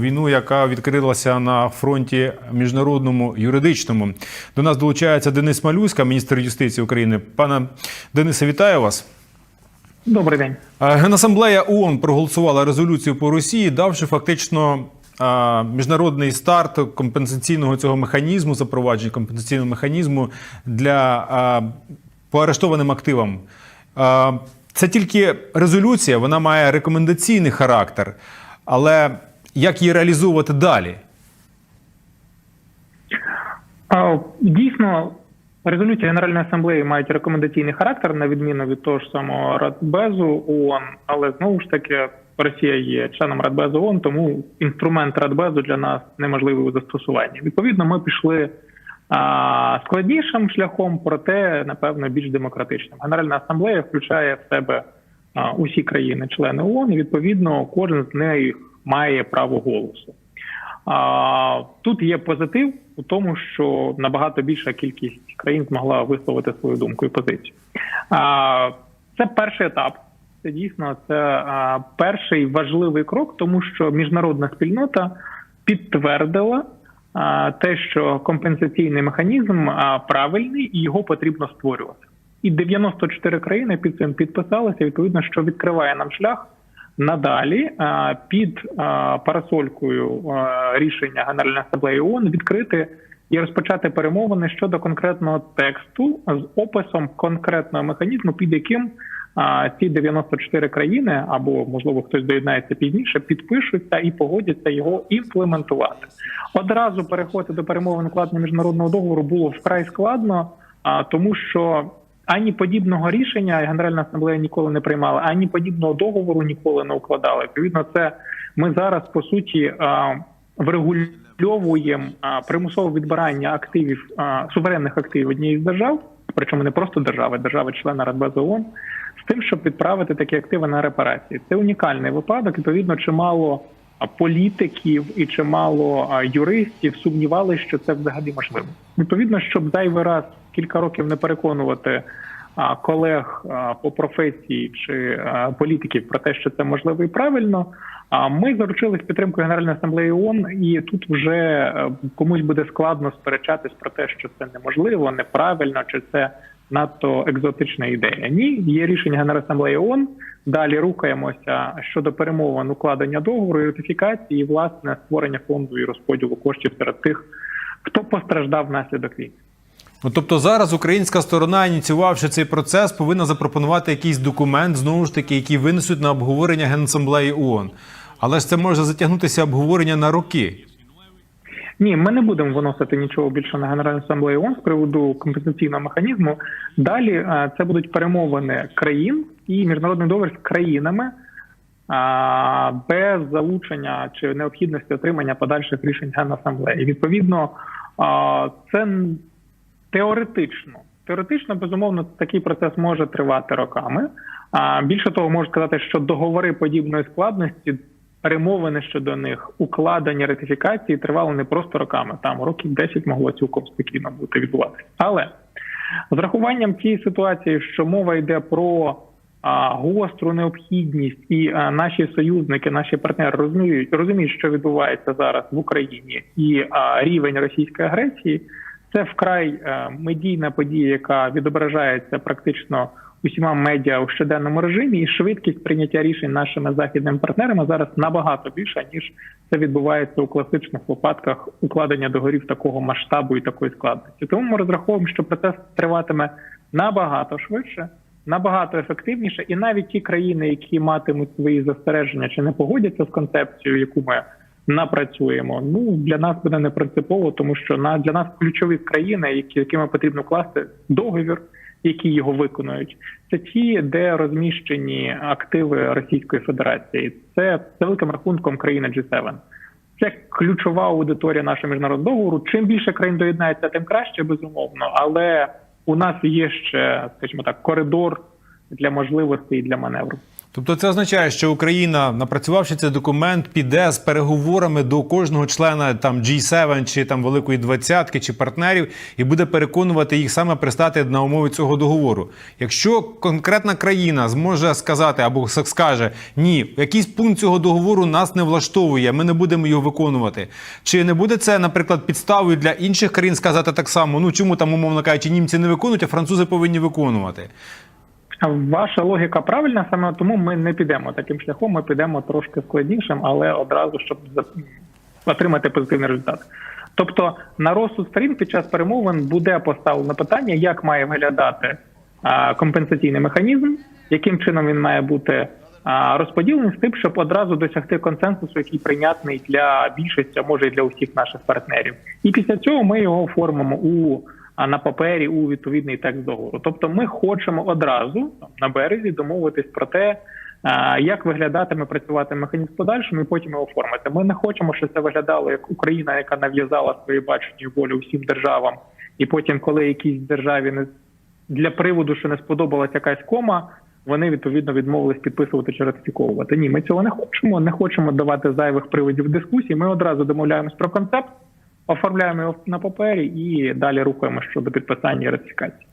Війну, яка відкрилася на фронті міжнародному юридичному. До нас долучається Денис Малюська, міністр юстиції України. Пане Денисе, вітаю вас. Добрий день. Е, Генасамблея ООН проголосувала резолюцію по Росії, давши фактично е, міжнародний старт компенсаційного цього механізму, запровадження компенсаційного механізму для е, по арештованим активам. Це тільки резолюція, вона має рекомендаційний характер, але як її реалізовувати далі? Дійсно, резолюції Генеральної асамблеї мають рекомендаційний характер, на відміну від того ж самого Радбезу ООН, але знову ж таки Росія є членом Радбезу ООН, тому інструмент Радбезу для нас неможливий у застосуванні. Відповідно, ми пішли а, складнішим шляхом, проте напевно більш демократичним. Генеральна асамблея включає в себе а, усі країни-члени ООН, і відповідно кожен з них має право голосу. А, Тут є позитив у тому, що набагато більша кількість країн змогла висловити свою думку і позицію. А, Це перший етап. Це дійсно це а, перший важливий крок, тому що міжнародна спільнота підтвердила а, те, що компенсаційний механізм а, правильний і його потрібно створювати. І 94 країни під цим підписалися. Відповідно, що відкриває нам шлях надалі під парасолькою рішення Генеральної асамблеї ООН відкрити і розпочати перемовини щодо конкретного тексту з описом конкретного механізму, під яким ці 94 країни, або можливо хтось доєднається пізніше, підпишуться і погодяться його імплементувати. Одразу переходити до перемовин укладення міжнародного договору було вкрай складно, а, тому що ані подібного рішення Генеральна асамблея ніколи не приймала, ані подібного договору ніколи не укладала. Відповідно, це ми зараз по суті врегульовуємо примусове відбирання активів суверенних активів однієї з держав, причому не просто держави, держави-члена Радбезу ООН, з тим, щоб відправити такі активи на репарації. Це унікальний випадок. Відповідно, чимало політиків і чимало юристів сумнівалися, що це взагалі можливо. Відповідно, щоб зайвий раз кілька років не переконувати колег по професії чи політиків про те, що це можливо і правильно. А ми заручились підтримкою Генеральної асамблеї ООН, і тут вже е, комусь буде складно сперечатись про те, що це неможливо, неправильно, чи це надто екзотична ідея. Ні, є рішення Генеральної асамблеї ООН. Далі рухаємося щодо перемовин укладення договору ратифікації, власне створення фонду і розподілу коштів серед тих, хто постраждав внаслідок війни. Ну, тобто зараз українська сторона, ініціювавши цей процес, повинна запропонувати якийсь документ, знову ж таки, який винесуть на обговорення Генасамблеї ООН. Але ж це може затягнутися обговорення на роки. Ні, ми не будемо виносити нічого більше на Генеральну асамблею ООН з приводу компенсаційного механізму. Далі е, це будуть перемовини країн і міжнародний договір з країнами а, без залучення чи необхідності отримання подальших рішень Генасамблеї. Відповідно, це н- теоретично. Теоретично, безумовно, такий процес може тривати роками. А більше того, можу сказати, що договори подібної складності, перемовини щодо них, укладення ратифікації тривали не просто роками. Там років 10 могло цілком спокійно бути відбуватися. Але з рахуванням тієї ситуації, що мова йде про а, гостру необхідність, і а, наші союзники, наші партнери розуміють, розуміють, що відбувається зараз в Україні, і а, рівень російської агресії. Це вкрай е, медійна подія, яка відображається практично усіма медіа у щоденному режимі, і швидкість прийняття рішень нашими західними партнерами зараз набагато більша ніж це відбувається у класичних випадках укладення договорів такого масштабу і такої складності. Тому ми розраховуємо, що процес триватиме набагато швидше, набагато ефективніше, і навіть ті країни, які матимуть свої застереження чи не погодяться з концепцією, яку ми напрацюємо. Ну для нас буде не принципово, тому що на для нас ключові країни, які якими потрібно класти договір, які його виконують, це ті, де розміщені активи Російської Федерації. Це за великим рахунком країни G7. Це ключова аудиторія нашого міжнародного договору. Чим більше країн доєднається, тим краще, безумовно. Але у нас є ще, скажімо так, коридор для можливостей і для маневру. Тобто це означає, що Україна, напрацювавши цей документ, піде з переговорами до кожного члена там G7 чи там Великої Двадцятки чи партнерів і буде переконувати їх саме пристати на умови цього договору. Якщо конкретна країна зможе сказати або скаже ні, якийсь пункт цього договору нас не влаштовує, ми не будемо його виконувати. Чи не буде це, наприклад, підставою для інших країн сказати так само? Ну чому там, умовно кажучи, німці не виконують, а французи повинні виконувати? Ваша логіка правильна, саме тому ми не підемо таким шляхом. Ми підемо трошки складнішим, але одразу щоб отримати позитивний результат. Тобто на розсуд сторін під час перемовин буде поставлено питання, як має виглядати компенсаційний механізм, яким чином він має бути розподілений з тим, щоб одразу досягти консенсусу, який прийнятний для більшості, а може і для усіх наших партнерів. І після цього ми його оформимо у на папері у відповідний текст договору. Тобто, ми хочемо одразу на березі домовитись про те, як виглядатиме працювати механізм в подальшому, і потім його оформити. Ми не хочемо, щоб це виглядало як Україна, яка нав'язала свої бачення волю всім державам, і потім, коли якійсь державі не для приводу, що не сподобалась якась кома. Вони відповідно відмовились підписувати чи ратифіковувати. Ні, ми цього не хочемо. Не хочемо давати зайвих приводів дискусії. Ми одразу домовляємось про концепт, оформляємо його на папері і далі рухаємося щодо підписання і ратифікації.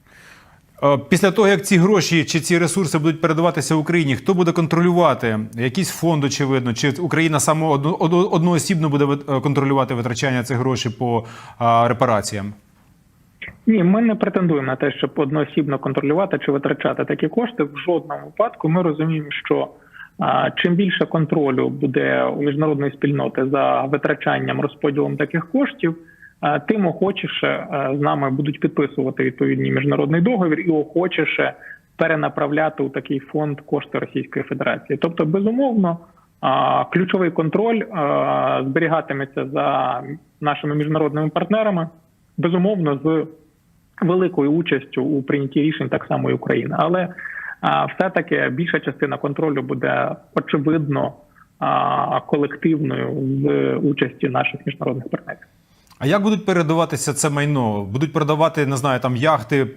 Е, Після того, як ці гроші чи ці ресурси будуть передаватися Україні, хто буде контролювати? Якийсь фонд, очевидно, чи Україна само одно- одно- одноосібно буде е, контролювати витрачання цих грошей по репараціям? Ні, ми не претендуємо на те, щоб одноосібно контролювати чи витрачати такі кошти. В жодному випадку ми розуміємо, що чим більше контролю буде у міжнародної спільноти за витрачанням розподілом таких коштів, тим охочіше з нами будуть підписувати відповідний міжнародний договір і охочіше перенаправляти у такий фонд кошти Російської Федерації. Тобто, безумовно, ключовий контроль зберігатиметься за нашими міжнародними партнерами, безумовно, з великою участю у прийнятті рішень так само і України. Але а, все-таки більша частина контролю буде очевидно колективною з участі наших міжнародних партнерів. А як будуть передаватися це майно? Будуть продавати, не знаю, там яхти,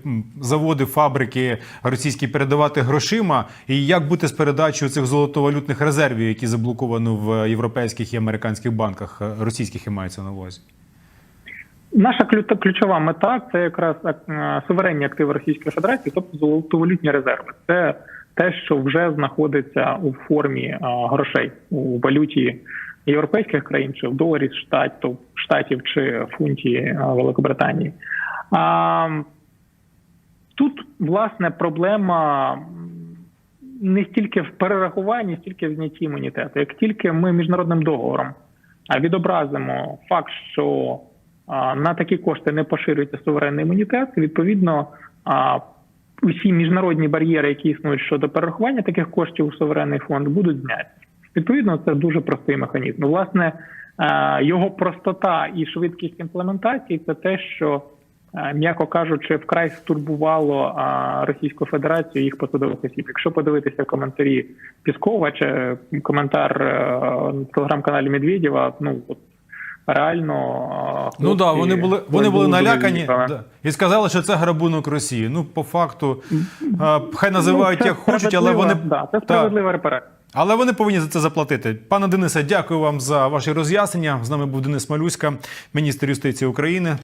заводи, фабрики російські передавати грошима? І як бути з передачею цих золотовалютних резервів, які заблоковані в європейських і американських банках, російських і мається на увазі? Наша ключова мета це якраз е, суверенні активи Російської Федерації, тобто золотовалютні резерви. Це те, що вже знаходиться у формі е, грошей у валюті європейських країн, чи в доларі штатів, штатів чи фунті е, Великобританії. А, тут власне проблема не стільки в перерахуванні, стільки в знятті імунітету. Як тільки ми міжнародним договором відобразимо факт, що на такі кошти не поширюється суверенний імунітет, відповідно, усі міжнародні бар'єри, які існують щодо перерахування таких коштів у суверенний фонд, будуть зняті. Відповідно, це дуже простий механізм. Власне, е, його простота і швидкість імплементації це те, що, е, м'яко кажучи, вкрай стурбувало Російську Федерацію і їх посадових осіб. Якщо подивитися коментарі Піскова чи коментар е, в телеграм-каналі Медведєва, ну от реально Ну да, вони були вони були налякані да, і сказали, що це грабунок Росії. Ну, по факту, хай називають Ну, як хочуть, але вони да, це справедлива репарація. Але вони повинні за це заплатити. Пане Денисе, дякую вам за ваші роз'яснення. З нами був Денис Малюська, міністр юстиції України.